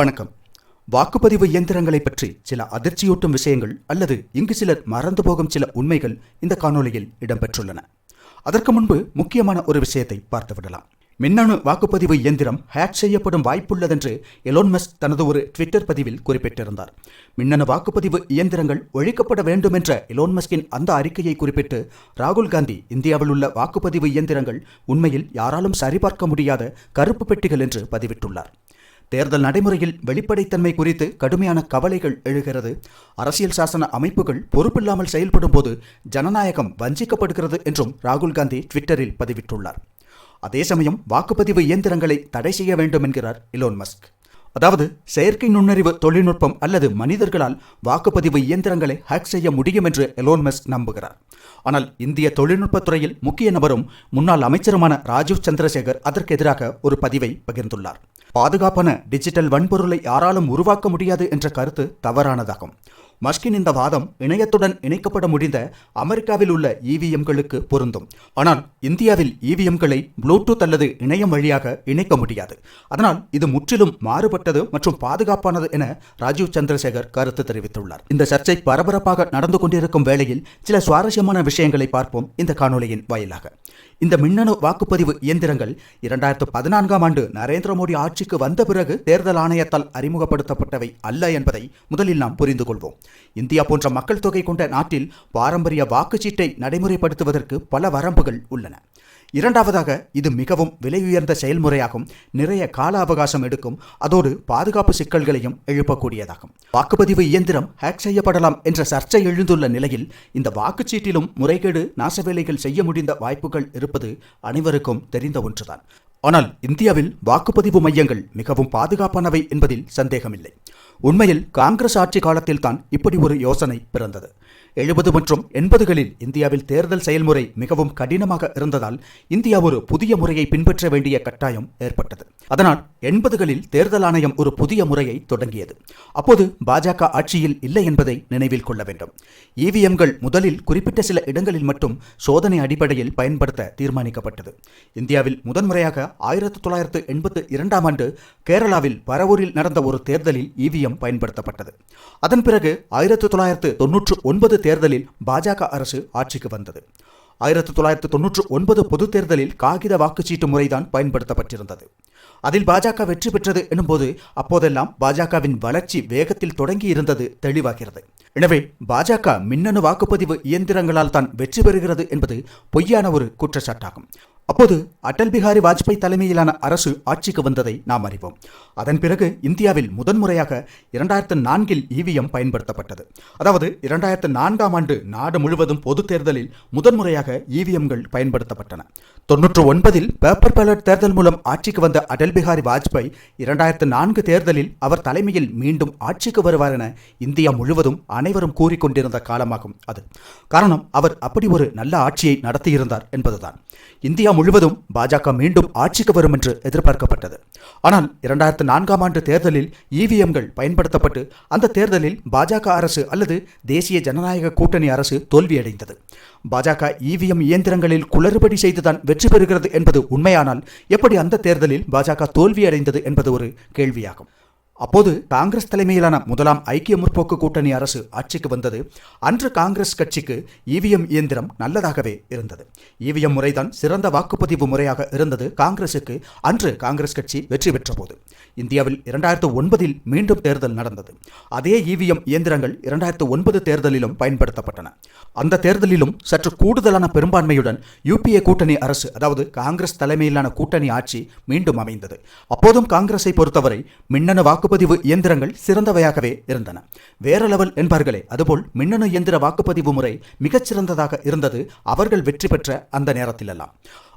வணக்கம். வாக்குப்பதிவு இயந்திரங்களை பற்றி சில அதிர்ச்சியூட்டும் விஷயங்கள் அல்லது இங்கு சிலர் மறந்து போகும் சில உண்மைகள் இந்த காணொளியில் இடம்பெற்றுள்ளன. அதற்கு முன்பு முக்கியமான ஒரு விஷயத்தை பார்த்துவிடலாம் மின்னணு வாக்குப்பதிவு இயந்திரம் ஹேக் செய்யப்படும் வாய்ப்புள்ளதென்று எலோன் மஸ்க் தனது ஒரு ட்விட்டர் பதிவில் குறிப்பிட்டிருந்தார். மின்னணு வாக்குப்பதிவு இயந்திரங்கள் ஒழிக்கப்பட வேண்டும் என்ற எலோன் மஸ்கின் அந்த அறிக்கையை குறிப்பிட்டு ராகுல் காந்தி இந்தியாவில் உள்ள வாக்குப்பதிவு இயந்திரங்கள் உண்மையில் யாராலும் சரிபார்க்க முடியாத கருப்பு பெட்டிகள் என்று பதிவிட்டுள்ளார். தேர்தல் நடைமுறையில் வெளிப்படைத்தன்மை குறித்து கடுமையான கவலைகள் எழுகிறது. அரசியல் சாசன அமைப்புகள் பொறுப்பில்லாமல் செயல்படும் போது ஜனநாயகம் வஞ்சிக்கப்படுகிறது என்றும் ராகுல் காந்தி ட்விட்டரில் பதிவிட்டுள்ளார். அதே சமயம் வாக்குப்பதிவு இயந்திரங்களை தடை செய்ய வேண்டும் என்கிறார் இலோன் மஸ்க். அதாவது செயற்கை நுண்ணறிவு தொழில்நுட்பம் அல்லது மனிதர்களால் வாக்குப்பதிவு இயந்திரங்களை ஹேக் செய்ய முடியும் என்று எலோன் மெஸ்க் நம்புகிறார். ஆனால் இந்திய தொழில்நுட்பத் துறையில் முக்கிய நபரும் முன்னாள் அமைச்சருமான ராஜீவ் சந்திரசேகர் அதற்கு எதிராக ஒரு பதிவை பகிர்ந்துள்ளார். பாதுகாப்பான டிஜிட்டல் வன்பொருளை யாராலும் உருவாக்க முடியாது என்ற கருத்து தவறானதாகும். மஸ்கின் இந்த வாதம் இணையத்துடன் இணைக்கப்பட முடிந்த அமெரிக்காவில் உள்ள இவிஎம்களுக்கு பொருந்தும். ஆனால் இந்தியாவில் இவிஎம்களை ப்ளூடூத் அல்லது இணையம் வழியாக இணைக்க முடியாது. அதனால் இது முற்றிலும் மாறுபட்டது மற்றும் பாதுகாப்பானது என ராஜீவ் சந்திரசேகர் கருத்து தெரிவித்துள்ளார். இந்த சர்ச்சை பரபரப்பாக நடந்து கொண்டிருக்கும் வேளையில் சில சுவாரஸ்யமான விஷயங்களை பார்ப்போம் இந்த காணொலியின் வாயிலாக. இந்த மின்னணு வாக்குப்பதிவு இயந்திரங்கள் இரண்டாயிரத்து பதினான்காம் ஆண்டு நரேந்திர மோடி ஆட்சிக்கு வந்த பிறகு தேர்தல் ஆணையத்தால் அறிமுகப்படுத்தப்பட்டவை அல்ல என்பதை முதலில் நாம் புரிந்து கொள்வோம். இந்தியா போன்ற மக்கள் தொகை கொண்ட நாட்டில் பாரம்பரிய வாக்குச்சீட்டை நடைமுறைப்படுத்துவதற்கு பல வரம்புகள் உள்ளன. இரண்டாவதாக இது மிகவும் விலை உயர்ந்த செயல்முறையாகும். நிறைய கால அவகாசம் எடுக்கும். அதோடு பாதுகாப்பு சிக்கல்களையும் எழுப்பக்கூடியதாகும். வாக்குப்பதிவு இயந்திரம் ஹேக் செய்யப்படலாம் என்ற சர்ச்சை எழுந்துள்ள நிலையில் இந்த வாக்குச்சீட்டிலும் முறைகேடு நாசவேலைகள் செய்ய முடிந்த வாய்ப்புகள் இருப்பது அனைவருக்கும் தெரிந்த ஒன்றுதான். ஆனால் இந்தியாவில் வாக்குப்பதிவு மையங்கள் மிகவும் பாதுகாப்பானவை என்பதில் சந்தேகமில்லை. உண்மையில் காங்கிரஸ் ஆட்சி காலத்தில்தான் இப்படி ஒரு யோசனை பிறந்தது. எழுபது மற்றும் எண்பதுகளில் இந்தியாவில் தேர்தல் செயல்முறை மிகவும் கடினமாக இருந்ததால் இந்தியா ஒரு புதிய முறையை பின்பற்ற வேண்டிய கட்டாயம் ஏற்பட்டது. அதனால் எண்பதுகளில் தேர்தல் ஆணையம் ஒரு புதிய முறையை தொடங்கியது. அப்போது பாஜக ஆட்சியில் இல்லை என்பதை நினைவில் கொள்ள வேண்டும். இவிஎம்கள் முதலில் குறிப்பிட்ட சில இடங்களில் மட்டும் சோதனை அடிப்படையில் பயன்படுத்த தீர்மானிக்கப்பட்டது. இந்தியாவில் முதன்முறையாக ஆயிரத்தி தொள்ளாயிரத்து எண்பத்து இரண்டாம் ஆண்டு கேரளாவில் பரவூரில் நடந்த ஒரு தேர்தலில் இவிஎம் பயன்படுத்தப்பட்டது. அதன் பிறகு ஆயிரத்தி தொள்ளாயிரத்து தொன்னூற்று ஒன்பது தேர்தலில் பாஜக அரசு ஆட்சிக்கு வந்தது. ஆயிரத்தி தொள்ளாயிரத்தி தொன்னூற்று ஒன்பது பொதுத் தேர்தலில் காகித வாக்குச்சீட்டு முறைதான் பயன்படுத்தப்பட்டிருந்தது. அதில் பாஜக வெற்றி பெற்றது எனும்போது அப்போதெல்லாம் பாஜகவின் வளர்ச்சி வேகத்தில் தொடங்கி இருந்தது தெளிவாகிறது. எனவே பாஜக மின்னணு வாக்குப்பதிவு இயந்திரங்களால் தான் வெற்றி பெறுகிறது என்பது பொய்யான ஒரு குற்றச்சாட்டாகும். அப்போது அடல் பிகாரி வாஜ்பாய் தலைமையிலான அரசு ஆட்சிக்கு வந்ததை நாம் அறிவோம். அதன் பிறகு இந்தியாவில் முதன்முறையாக இரண்டாயிரத்து நான்கில் இவிஎம் பயன்படுத்தப்பட்டது. அதாவது இரண்டாயிரத்து நான்காம் ஆண்டு நாடு முழுவதும் பொது தேர்தலில் முதன்முறையாக இவிஎம்கள் பயன்படுத்தப்பட்டன. தொன்னூற்று ஒன்பதில் பேப்பர் பேலட் தேர்தல் மூலம் ஆட்சிக்கு வந்த அடல் பிஹாரி வாஜ்பாய் இரண்டாயிரத்து நான்கு தேர்தலில் அவர் தலைமையில் மீண்டும் ஆட்சிக்கு வருவார் என இந்தியா முழுவதும் அனைவரும் கூறிக்கொண்டிருந்த காலமாகும் அது. காரணம் அவர் அப்படி ஒரு நல்ல ஆட்சியை நடத்தியிருந்தார் என்பதுதான். இந்தியா முழுவதும் பாஜக மீண்டும் ஆட்சிக்கு வரும் என்று எதிர்பார்க்கப்பட்டது. ஆனால் இரண்டாயிரத்து நான்காம் ஆண்டு தேர்தலில் இவிஎம்கள் பயன்படுத்தப்பட்டு அந்த தேர்தலில் பாஜக அரசு அல்லது தேசிய ஜனநாயக கூட்டணி அரசு தோல்வியடைந்தது. பாஜக இவிஎம் இயந்திரங்களில் குளறுபடி செய்துதான் வெற்றி பெறுகிறது என்பது உண்மையானால் எப்படி அந்த தேர்தலில் பாஜக தோல்வியடைந்தது என்பது ஒரு கேள்வியாகும். அப்போது காங்கிரஸ் தலைமையிலான முதலாம் ஐக்கிய முற்போக்கு கூட்டணி அரசு ஆட்சிக்கு வந்தது. அன்று காங்கிரஸ் கட்சிக்கு இவிஎம் இயந்திரம் நல்லதாகவே இருந்தது. இவிஎம் முறைதான் சிறந்த வாக்குப்பதிவு முறையாக இருந்தது காங்கிரசுக்கு. அன்று காங்கிரஸ் கட்சி வெற்றி பெற்றபோது. இந்தியாவில் இரண்டாயிரத்து ஒன்பதில் மீண்டும் தேர்தல் நடந்தது. அதே இவிஎம் இயந்திரங்கள் இரண்டாயிரத்து ஒன்பது தேர்தலிலும் பயன்படுத்தப்பட்டன. அந்த தேர்தலிலும் சற்று கூடுதலான பெரும்பான்மையுடன் யூபிஏ கூட்டணி அரசு அதாவது காங்கிரஸ் தலைமையிலான கூட்டணி ஆட்சி மீண்டும் அமைந்தது. அப்போதும் காங்கிரஸை பொறுத்தவரை மின்னணு வாக்கு வாக்குப்பதிவு இயந்திரங்கள் சிறந்தவையாகவே இருந்தன. வேற லெவல் என்பார்களே அதுபோல் மின்னணு இயந்திர வாக்குப்பதிவு முறை மிகச்சிறந்ததாக இருந்தது. அவர்கள் வெற்றி பெற்ற அந்த நேரத்திலெல்லாம்.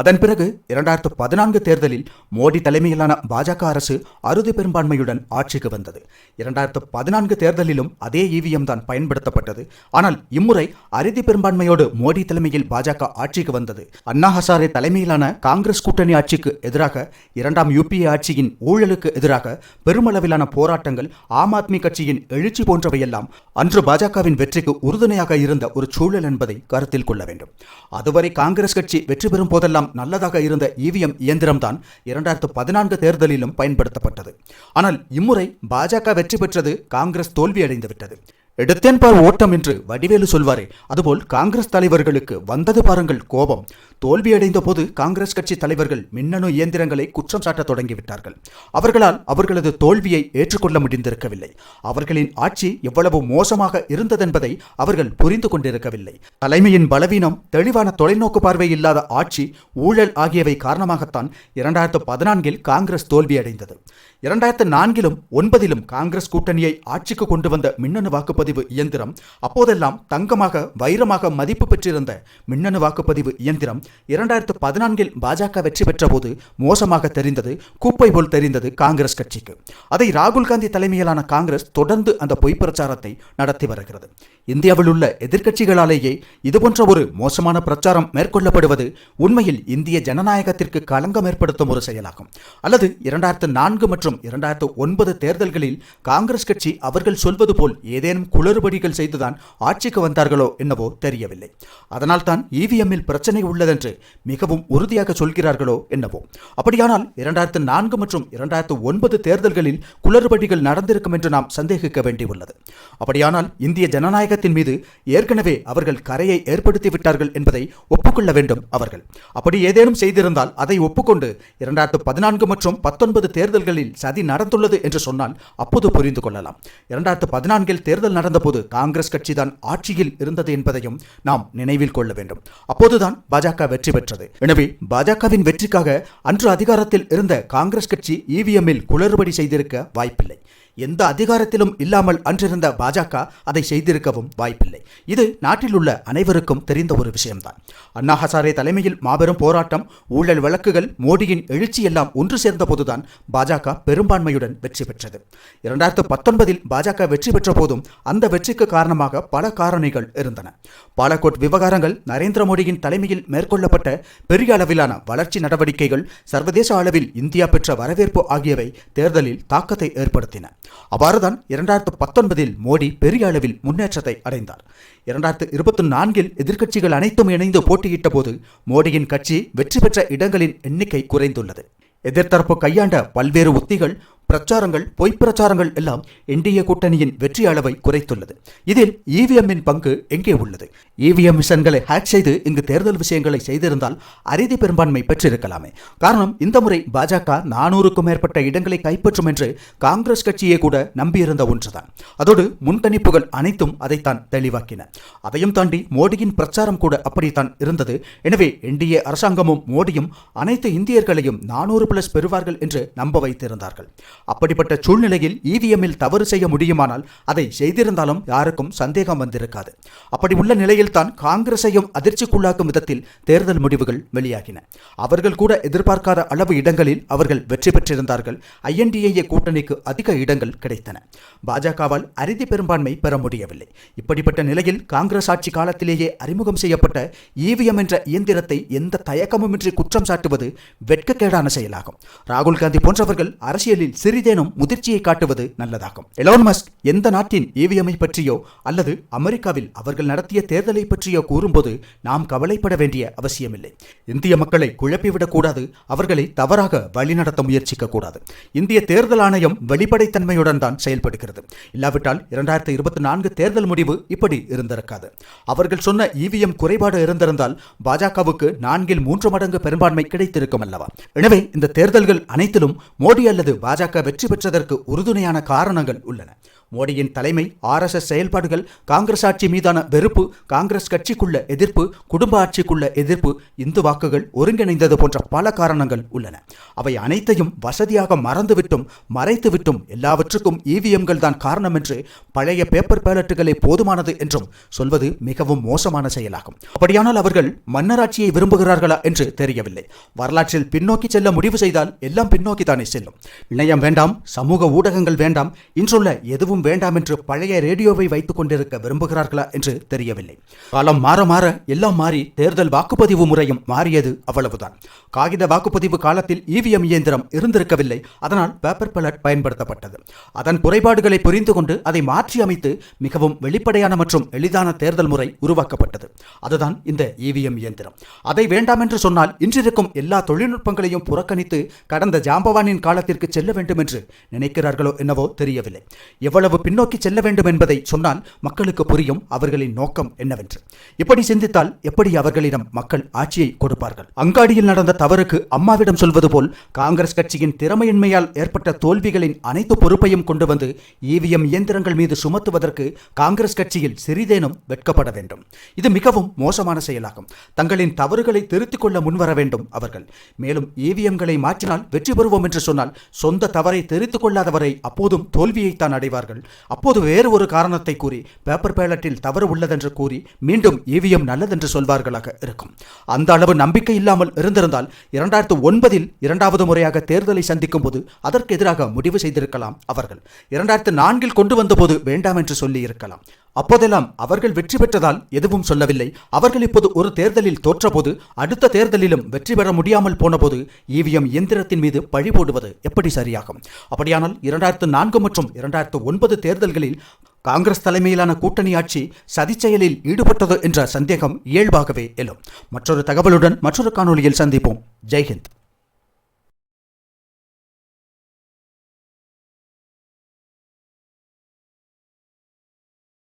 அதன் பிறகு இரண்டாயிரத்து பதினான்கு தேர்தலில் மோடி தலைமையிலான பாஜக அரசு அறுதி பெரும்பான்மையுடன் ஆட்சிக்கு வந்தது. இரண்டாயிரத்து பதினான்கு தேர்தலிலும் அதே இவிஎம் தான் பயன்படுத்தப்பட்டது. ஆனால் இம்முறை அறுதி பெரும்பான்மையோடு மோடி தலைமையில் பாஜக ஆட்சிக்கு வந்தது. அண்ணா ஹசாரே தலைமையிலான காங்கிரஸ் கூட்டணி ஆட்சிக்கு எதிராக இரண்டாம் யூபிஏ ஆட்சியின் ஊழலுக்கு எதிராக பெருமளவிலான போராட்டங்கள் ஆம் ஆத்மி கட்சியின் எழுச்சி போன்றவையெல்லாம் அன்று பாஜகவின் வெற்றிக்கு உறுதுணையாக இருந்த ஒரு சூழல் என்பதை கருத்தில் கொள்ள வேண்டும். அதுவரை காங்கிரஸ் கட்சி வெற்றி பெறும் போதெல்லாம் எல்லாம் நல்லதாக இருந்த இவிஎம் இயந்திரம்தான் இரண்டாயிரத்து பதினான்கு தேர்தலிலும் பயன்படுத்தப்பட்டது. ஆனால் இம்முறை பாஜக வெற்றி பெற்றது காங்கிரஸ் தோல்வியடைந்து விட்டது எடுத்தேன் பார் ஓட்டம் என்று வடிவேலு சொல்வாரே அதுபோல் காங்கிரஸ் தலைவர்களுக்கு வந்தது பாருங்கள் கோபம். தோல்வியடைந்த போது காங்கிரஸ் கட்சி தலைவர்கள் மின்னணு இயந்திரங்களை குற்றம் சாட்ட தொடங்கிவிட்டார்கள். அவர்களால் அவர்களது தோல்வியை ஏற்றுக்கொள்ள முடிந்திருக்கவில்லை. அவர்களின் ஆட்சி எவ்வளவு மோசமாக இருந்ததென்பதை அவர்கள் புரிந்து கொண்டிருக்கவில்லை. தலைமையின் பலவீனம் தெளிவான தொலைநோக்கு பார்வை இல்லாத ஆட்சி ஊழல் ஆகியவை காரணமாகத்தான் இரண்டாயிரத்து பதினான்கில் காங்கிரஸ் தோல்வியடைந்தது. இரண்டாயிரத்து நான்கிலும் ஒன்பதிலும் காங்கிரஸ் கூட்டணியை ஆட்சிக்கு கொண்டு வந்த மின்னணு வாக்குப்பதிவு இயந்திரம் அப்போதெல்லாம் தங்கமாக வைரமாக மதிப்பு பெற்றிருந்த மின்னணு வாக்குப்பதிவு இயந்திரம் இரண்டாயிரத்து பதினான்கில் பாஜக வெற்றி பெற்ற போது மோசமாக தெரிந்தது குப்பை போல் தெரிந்தது காங்கிரஸ் கட்சிக்கு. அதை ராகுல் காந்தி தலைமையிலான காங்கிரஸ் தொடர்ந்து அந்த பொய் பிரச்சாரத்தை நடத்தி வருகிறது. இந்தியாவில் உள்ள எதிர்க்கட்சிகளாலேயே இதுபோன்ற ஒரு மோசமான பிரச்சாரம் மேற்கொள்ளப்படுவது உண்மையில் இந்திய ஜனநாயகத்திற்கு களங்கம் ஏற்படுத்தும் ஒரு செயலாகும். அல்லது இரண்டாயிரத்து நான்கு மற்றும் இரண்டாயிரத்து ஒன்பது தேர்தல்களில் காங்கிரஸ் கட்சி அவர்கள் சொல்வது போல் ஏதேனும் குளறுபடிகள் செய்துதான் ஆட்சிக்கு வந்தார்களோ என்னவோ தெரியவில்லை. அதனால் தான் இவிஎம்மில் பிரச்சனை உள்ளதென்று என்று மிகவும் உறுதியாக சொல்கிறார்களோ என்னவோ. அப்படியானால் இரண்டாயிரத்து நான்கு மற்றும் இரண்டாயிரத்து ஒன்பது தேர்தல்களில் குளறுபடிகள் நடந்திருக்கும் என்று நாம் சந்தேகிக்க வேண்டியுள்ளது. அப்படியானால் இந்திய ஜனநாயகத்தின் மீது ஏற்கனவே அவர்கள் கரையை ஏற்படுத்தி விட்டார்கள் என்பதை ஒப்புக்கொள்ள வேண்டும் அவர்கள். அப்படி ஏதேனும் செய்திருந்தால் அதை ஒப்புக்கொண்டு இரண்டாயிரத்து பதினான்கு மற்றும் பத்தொன்பது தேர்தல்களில் சதி நடந்துள்ளது என்று சொன்னால் அப்போது புரிந்து கொள்ளலாம். இரண்டாயிரத்து பதினான்கில் தேர்தல் நடந்தபோது காங்கிரஸ் கட்சிதான் ஆட்சியில் இருந்தது என்பதையும் நாம் நினைவில் கொள்ள வேண்டும். அப்போதுதான் பாஜக வெற்றி பெற்றது. எனவே பாஜகவின் வெற்றிக்காக அன்று அதிகாரத்தில் இருந்த காங்கிரஸ் கட்சி இவிஎம்மில் குளறுபடி செய்திருக்க வாய்ப்பில்லை. எந்த அதிகாரத்திலும் இல்லாமல் அன்றிருந்த பாஜக அதை செய்திருக்கவும் வாய்ப்பில்லை. இது நாட்டில் உள்ள அனைவருக்கும் தெரிந்த ஒரு விஷயம்தான். அண்ணா ஹசாரே தலைமையில் மாபெரும் போராட்டம் ஊழல் வழக்குகள் மோடியின் எழுச்சி எல்லாம் ஒன்று சேர்ந்த போதுதான் பாஜக பெரும்பான்மையுடன் வெற்றி பெற்றது. இரண்டாயிரத்து பத்தொன்பதில் பாஜக வெற்றி பெற்ற போதும் அந்த வெற்றிக்கு காரணமாக பல காரணிகள் இருந்தன. பாலக்கோட் விவகாரங்கள் நரேந்திர மோடியின் தலைமையில் மேற்கொள்ளப்பட்ட பெரிய அளவிலான வளர்ச்சி நடவடிக்கைகள் சர்வதேச அளவில் இந்தியா பெற்ற வரவேற்பு ஆகியவை தேர்தலில் தாக்கத்தை ஏற்படுத்தின. அவ்வாறுதான் இரண்டாயிரத்து பத்தொன்பதில் மோடி பெரிய அளவில் முன்னேற்றத்தை அடைந்தார். இரண்டாயிரத்து இருபத்தி நான்கில் எதிர்க்கட்சிகள் அனைத்தும் இணைந்து போட்டியிட்ட போது மோடியின் கட்சி வெற்றி பெற்ற இடங்களின் எண்ணிக்கை குறைந்துள்ளது. எதிர்த்தரப்பு கையாண்ட பல்வேறு உத்திகள் பிரச்சாரங்கள் பொய் பிரச்சாரங்கள் எல்லாம் என்டிஏ கூட்டணியின் வெற்றி அளவை குறைத்துள்ளது. இதில் இவிஎம்மின் பங்கு எங்கே உள்ளது? இவிஎம் மிஷன்களை ஹேக் செய்து இங்கு தேர்தல் விஷயங்களை செய்திருந்தால் அறுதி பெரும்பான்மை பெற்றிருக்கலாமே. காரணம் இந்த முறை பாஜக நானூறுக்கும் மேற்பட்ட இடங்களை கைப்பற்றும் என்று காங்கிரஸ் கட்சியே கூட நம்பியிருந்த ஒன்றுதான். அதோடு முன்கணிப்புகள் அனைத்தும் அதைத்தான் தெளிவாக்கின. அதையும் தாண்டி மோடியின் பிரச்சாரம் கூட அப்படித்தான் இருந்தது. எனவே என்டிஏ அரசாங்கமும் மோடியும் அனைத்து இந்தியர்களையும் நானூறு பிளஸ் பெறுவார்கள் என்று நம்ப வைத்திருந்தார்கள். அப்படிப்பட்ட சூழ்நிலையில் இவிஎம்மில் தவறு செய்ய முடியுமானால் அதை செய்திருந்தாலும் யாருக்கும் சந்தேகம் வந்திருக்காது. அப்படி உள்ள நிலையில்தான் காங்கிரஸையும் அதிர்ச்சிக்குள்ளாக்கும் விதத்தில் தேர்தல் முடிவுகள் வெளியாகின. அவர்கள் கூட எதிர்பார்க்காத அளவு இடங்களில் அவர்கள் வெற்றி பெற்றிருந்தார்கள். ஐஎன்டிஏ கூட்டணிக்கு அதிக இடங்கள் கிடைத்தன. பாஜகவால் அறுதி பெரும்பான்மை பெற முடியவில்லை. இப்படிப்பட்ட நிலையில் காங்கிரஸ் ஆட்சி காலத்திலேயே அறிமுகம் செய்யப்பட்ட இவிஎம் என்ற இயந்திரத்தை எந்த தயக்கமுமின்றி குற்றம் சாட்டுவது வெட்கக்கேடான செயலாகும். ராகுல் காந்தி போன்றவர்கள் அரசியலில் சிறு சிறிதேனும் முதிர்ச்சியை காட்டுவது நல்லதாகும். எலோன் மஸ்க் எந்த நாட்டின் இவிஎம்ஐ பற்றியோ அல்லது அமெரிக்காவில் அவர்கள் நடத்திய தேர்தலை பற்றியோ கூறும்போது நாம் கவலைப்பட வேண்டிய அவசியமில்லை. இந்திய மக்களை குழப்பிவிடக்கூடாது அவர்களை தவறாக வழிநடத்த முயற்சிக்க கூடாது. இந்திய தேர்தல் ஆணையம் வெளிப்படைத்தன்மையுடன் தான் செயல்படுகிறது. இல்லாவிட்டால் இரண்டாயிரத்தி இருபத்தி நான்கு தேர்தல் முடிவு இப்படி இருந்திருக்காது. அவர்கள் சொன்ன இவிஎம் குறைபாடு இருந்திருந்தால் பாஜகவுக்கு நான்கில் மூன்று மடங்கு பெரும்பான்மை கிடைத்திருக்கும் அல்லவா? எனவே இந்த தேர்தல்கள் அனைத்திலும் மோடி அல்லது பாஜக வெற்றி பெற்றதற்கு உறுதுணையான காரணங்கள் உள்ளன. மோடியின் தலைமை ஆர்எஸ்எஸ் செயல்பாடுகள் காங்கிரஸ் ஆட்சி மீதான வெறுப்பு காங்கிரஸ் கட்சிக்குள்ள எதிர்ப்பு குடும்ப ஆட்சிக்குள்ள எதிர்ப்பு இந்து வாக்குகள் ஒருங்கிணைந்தது போன்ற பல காரணங்கள் உள்ளன. அவை அனைத்தையும் வசதியாக மறந்துவிட்டும் மறைத்துவிட்டும் எல்லாவற்றுக்கும் இவிஎம்கள் தான் காரணம் என்று பழைய பேப்பர் பேலட்டுகளை போதுமானது என்றும் சொல்வது மிகவும் மோசமான செயலாகும். அப்படியானால் அவர்கள் மன்னராட்சியை விரும்புகிறார்களா என்று தெரியவில்லை. வரலாற்றில் பின்னோக்கி செல்ல முடிவு செய்தால் எல்லாம் பின்னோக்கி தானே செல்லும். இணையம் வேண்டாம் சமூக ஊடகங்கள் வேண்டாம் இன்றுள்ள எதுவும் எதுவும் வேண்டாம் என்று பழைய ரேடியோவை வைத்துக் கொண்டிருக்க விரும்புகிறார்களா என்று தெரியவில்லை. காலம் மாற மாற எல்லாம் மாறி தேர்தல் வாக்குப்பதிவு முறையும் மாறியது அவ்வளவுதான். காகித வாக்குப்பதிவு காலத்தில் இவிஎம் இயந்திரம் இருந்திருக்கவில்லை. அதனால் பேப்பர் பலட் பயன்படுத்தப்பட்டது. அதன் குறைபாடுகளை புரிந்து கொண்டு அதை மாற்றி அமைத்து மிகவும் வெளிப்படையான மற்றும் எளிதான தேர்தல் முறை உருவாக்கப்பட்டது. அதுதான் இந்த இவிஎம் இயந்திரம். அதை வேண்டாம் என்று சொன்னால் இன்றிருக்கும் எல்லா தொழில்நுட்பங்களையும் புறக்கணித்து கடந்த ஜாம்பவானின் காலத்திற்கு செல்ல வேண்டும் என்று நினைக்கிறார்களோ என்னவோ தெரியவில்லை. எவ்வளவு பின்னோக்கி செல்ல வேண்டும் என்பதை சொன்னால் மக்களுக்கு புரியும் அவர்களின் நோக்கம் என்னவென்று. இப்படி சிந்தித்தால் எப்படி அவர்களிடம் மக்கள் ஆட்சியை கொடுப்பார்கள்? அங்காடியில் நடந்த தவறுக்கு அம்மாவிடம் சொல்வது போல் காங்கிரஸ் கட்சியின் திறமையின்மையால் ஏற்பட்ட தோல்விகளின் அனைத்து பொறுப்பையும் கொண்டு வந்து இவிஎம் இயந்திரங்கள் மீது சுமத்துவதற்கு காங்கிரஸ் கட்சியில் சிறிதேனும் வெட்கப்பட வேண்டும். இது மிகவும் மோசமான செயலாகும். தங்களின் தவறுகளை திருத்திக் கொள்ள முன்வர வேண்டும் அவர்கள். மேலும் இவிஎம்களை மாற்றினால் வெற்றி பெறுவோம் என்று சொன்னால் சொந்த தவறை தெரிந்து கொள்ளாதவரை அப்போதும் தோல்வியைத்தான் அடைவார்கள். அப்போது வேறு ஒரு காரணத்தை கூறி பேப்பர் பேலட்டில் தவறு உள்ளதென்று கூறி மீண்டும் இவிஎம் நல்லதென்று சொல்வார்களாக இருக்கும். அந்த அளவு நம்பிக்கை இல்லாமல் இருந்திருந்தால் இரண்டாயிரத்து ஒன்பதில் இரண்டாவது முறையாக தேர்தலை சந்திக்கும் போது அதற்கு எதிராக முடிவு செய்திருக்கலாம் அவர்கள். இரண்டாயிரத்து நான்கில் கொண்டு வந்தபோது வேண்டாம் என்று சொல்லி இருக்கலாம் அப்போதெல்லாம் அவர்கள் வெற்றி பெற்றதால் எதுவும் சொல்லவில்லை. அவர்கள் இப்போது ஒரு தேர்தலில் தோற்றபோது அடுத்த தேர்தலிலும் வெற்றி பெற முடியாமல் போனபோது இவிஎம் இயந்திரத்தின் மீது பழி போடுவது எப்படி சரியாகும்? அப்படியானால் இரண்டாயிரத்து நான்கு மற்றும் இரண்டாயிரத்து ஒன்பது தேர்தல்களில் காங்கிரஸ் தலைமையிலான கூட்டணி ஆட்சி சதிச்செயலில் ஈடுபட்டது என்ற சந்தேகம் இயல்பாகவே எழும். மற்றொரு தகவலுடன் மற்றொரு காணொலியில் சந்திப்போம். ஜெய்ஹிந்த்.